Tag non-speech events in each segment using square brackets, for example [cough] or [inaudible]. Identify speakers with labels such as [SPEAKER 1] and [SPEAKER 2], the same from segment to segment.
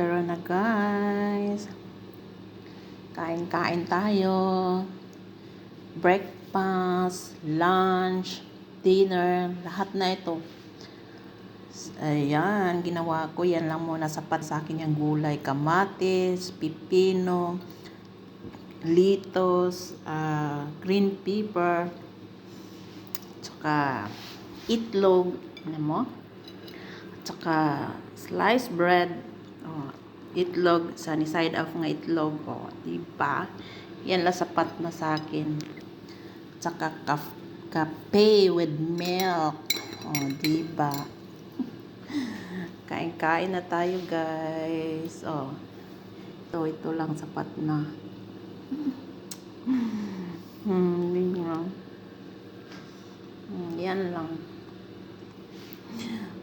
[SPEAKER 1] Tara na guys. Kain-kain tayo. Breakfast, lunch, dinner, lahat na ito. Ayan, ginawa ko. Yan lang muna sapat sa akin yung gulay. Kamatis, pipino, litos, ah, green pepper, tsaka itlog. Ano mo? Tsaka sliced bread. Oh, itlog, sunny side up nga itlog. Oh, diba? Yan lang sapat na sa akin. Tsaka kaf- kape with milk. Oh, diba? [laughs] Kain-kain na tayo, guys. Oh. Ito, ito lang sapat na. [laughs] Hmm, hindi nga. Hmm, yan lang.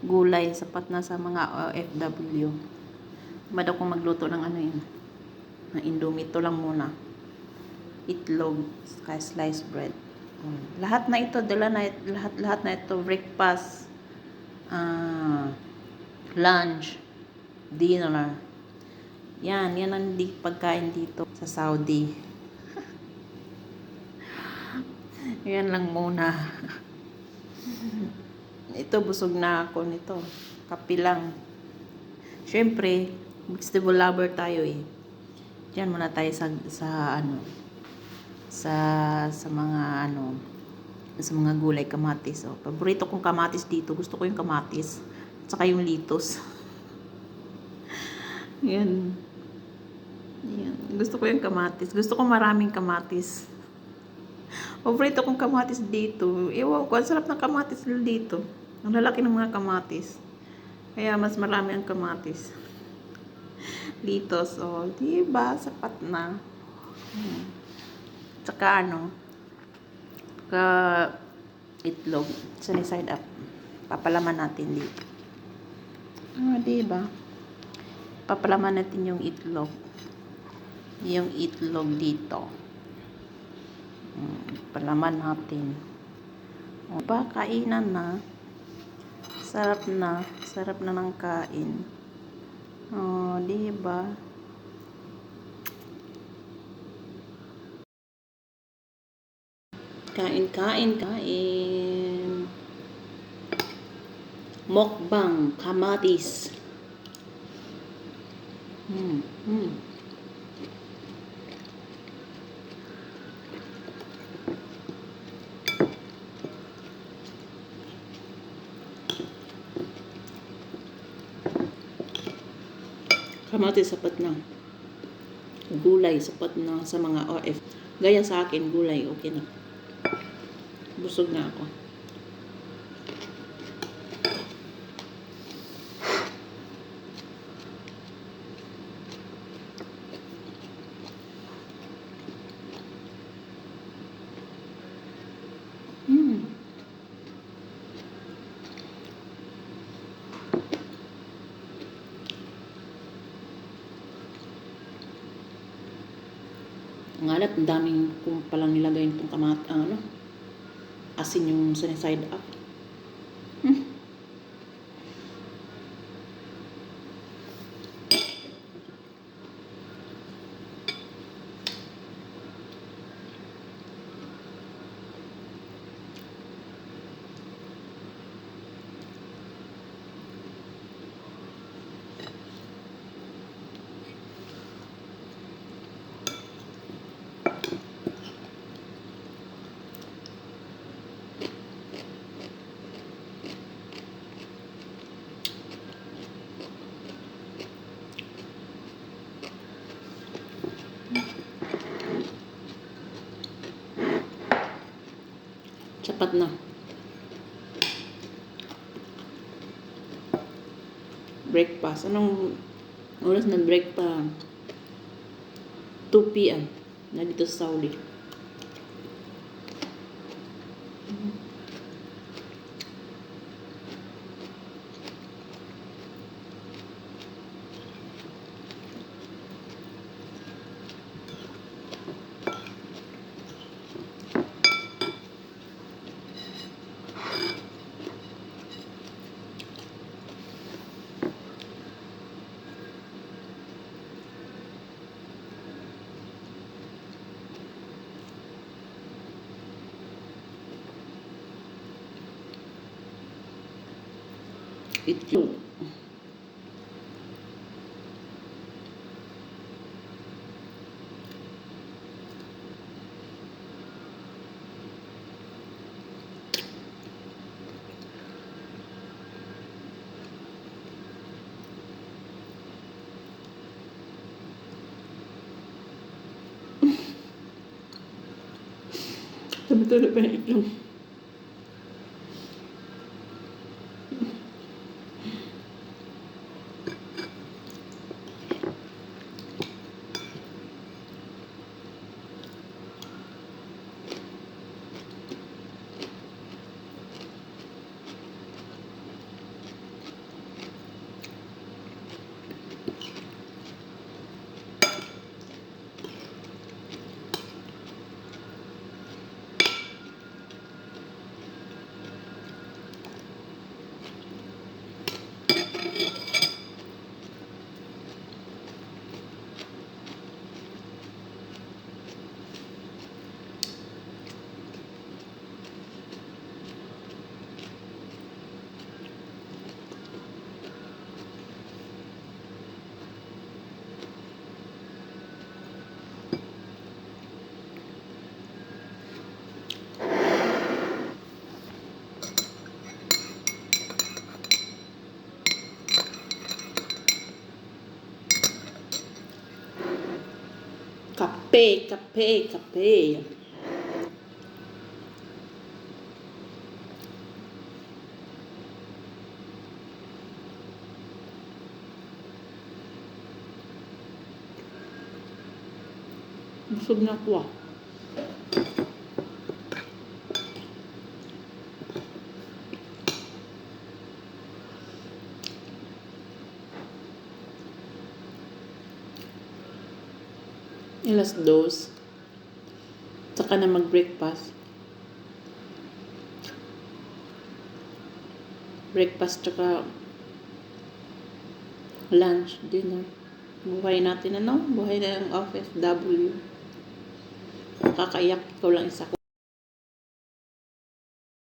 [SPEAKER 1] Gulay, sapat na sa mga OFW. Mad ako magluto ng ano yun. Ng indomie. Ito lang muna. Itlog, sky sliced bread. Hmm. Lahat na ito, dala na, lahat, lahat na ito, breakfast, ah, lunch, dinner. Yan, yan ang di pagkain dito sa Saudi. [laughs] yan lang muna. [laughs] ito, busog na ako nito. Kapi lang. Siyempre, vegetable lover tayo eh. Diyan muna tayo sa, sa ano, sa, sa mga ano, sa mga gulay, kamatis. Oh. Paborito kong kamatis dito. Gusto ko yung kamatis. Tsaka yung litos. [laughs] Yan. Yan. Gusto ko yung kamatis. Gusto ko maraming kamatis. [laughs] Paborito kong kamatis dito. Ewan ko, ang sarap ng kamatis dito. Ang lalaki ng mga kamatis. Kaya mas marami ang kamatis. Litos, oh. Diba? Sapat na. Hmm. Tsaka ano, ka itlog, sunny side up. Papalaman natin dito. Ah, diba? Papalaman natin yung itlog. Yung itlog dito. Hmm, palaman natin. O ba, kainan na. Sarap na. Sarap na ng kain. Oh, diba? Kain, kain, kain. Mokbang, kamatis. Hmm, hmm. Kamatis sapat na. Gulay sapat na sa mga OF. Gaya sa akin, gulay okay na. Busog na ako. Mm. Ang alat, ang daming kung palang nilagay itong kamat, ang ano, asin yung sunny side up. Hmm. Sapat na. Breakfast. Anong oras na break pa? 2 p.m. na dito sa Saudi.
[SPEAKER 2] Itlog. Tuloy-tuloy pa yung itlog. Kape, kape, kape. Busog na ako Ilas dos. Saka na mag-breakfast. Breakfast tsaka lunch, dinner. Buhay natin ano? Buhay na ng office, W. Nakakaiyak ko lang isa ko.